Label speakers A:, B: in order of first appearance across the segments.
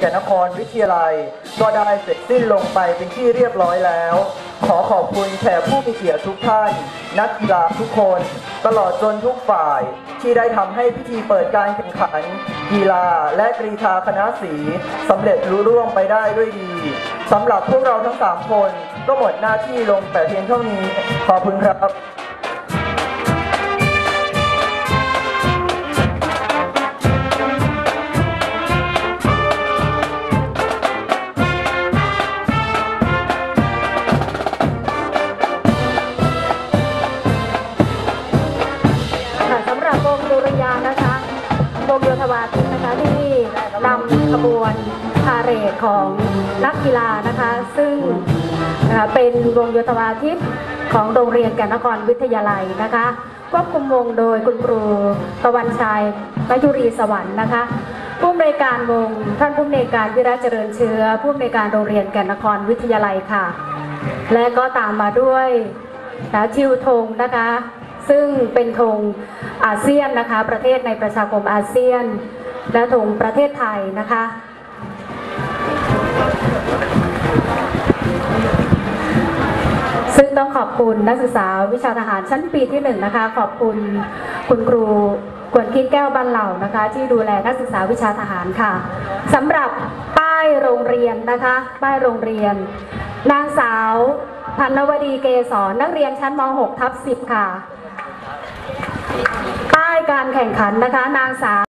A: แก่นครวิทยาลัย ก็ได้เสร็จสิ้นลงไปเป็นที่เรียบร้อยแล้ว ขอขอบคุณแขกผู้มีเกียรติทุกท่าน นักกีฬาทุกคน ตลอดจนทุกฝ่าย ที่ได้ทำให้พิธีเปิดการแข่งขัน กีฬาและกรีธาคณะสีสำเร็จลุล่วงไปได้ด้วยดีสำหรับพวกเราทั้งสามคน ก็หมดหน้าที่ลงแต่เพียงเท่านี้ ขอบคุณครับ
B: วงโยธวาทิตนะคะที่นำขบวนพาเหรดของนักกีฬานะคะ ซึ่งนะะเป็นวงโยธวาทิตของโรงเรียนแก่นนครวิทยาลัยนะคะควบคุมวงโดยคุณครูตะวันชัยมายุรีสวรรค์นะคะผู้อำนวยการวงท่านผู้อำนวยการวิรัชเจริญเชื้อผู้อำนวยการโรงเรียนแก่นนครวิทยาลัยค่ะ และก็ตามมาด้วยนะทิวธงนะคะ ซึ่งเป็นธงอาเซียนนะคะ ประเทศในประชาคมอาเซียน และธงประเทศไทยนะคะซึ่งต้องขอบคุณนักศึกษาวิชาทหารชั้นปีที่หนึ่งนะคะ ขอบคุณคุณครูกวนคิดแก้วบันเหล่านะคะ ที่ดูแลนักศึกษาวิชาทหารค่ะสำหรับป้ายโรงเรียนนะคะ ป้ายโรงเรียน นางสาวพันนวดีเกษรนักเรียนชั้นม .6 ทับ10 ค่ะ ป้ายการแข่งขันนะคะนางสาว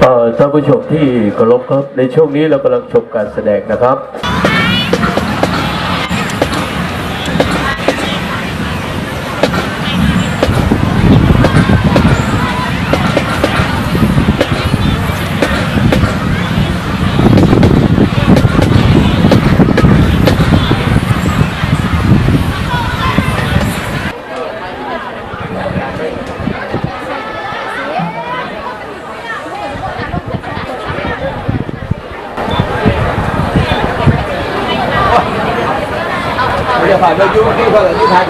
C: เอ่อท่านผู้ชมที่เคารพครับในช่วงนี้เรากำลังชมการแสดงนะครับ
D: จะผ่าน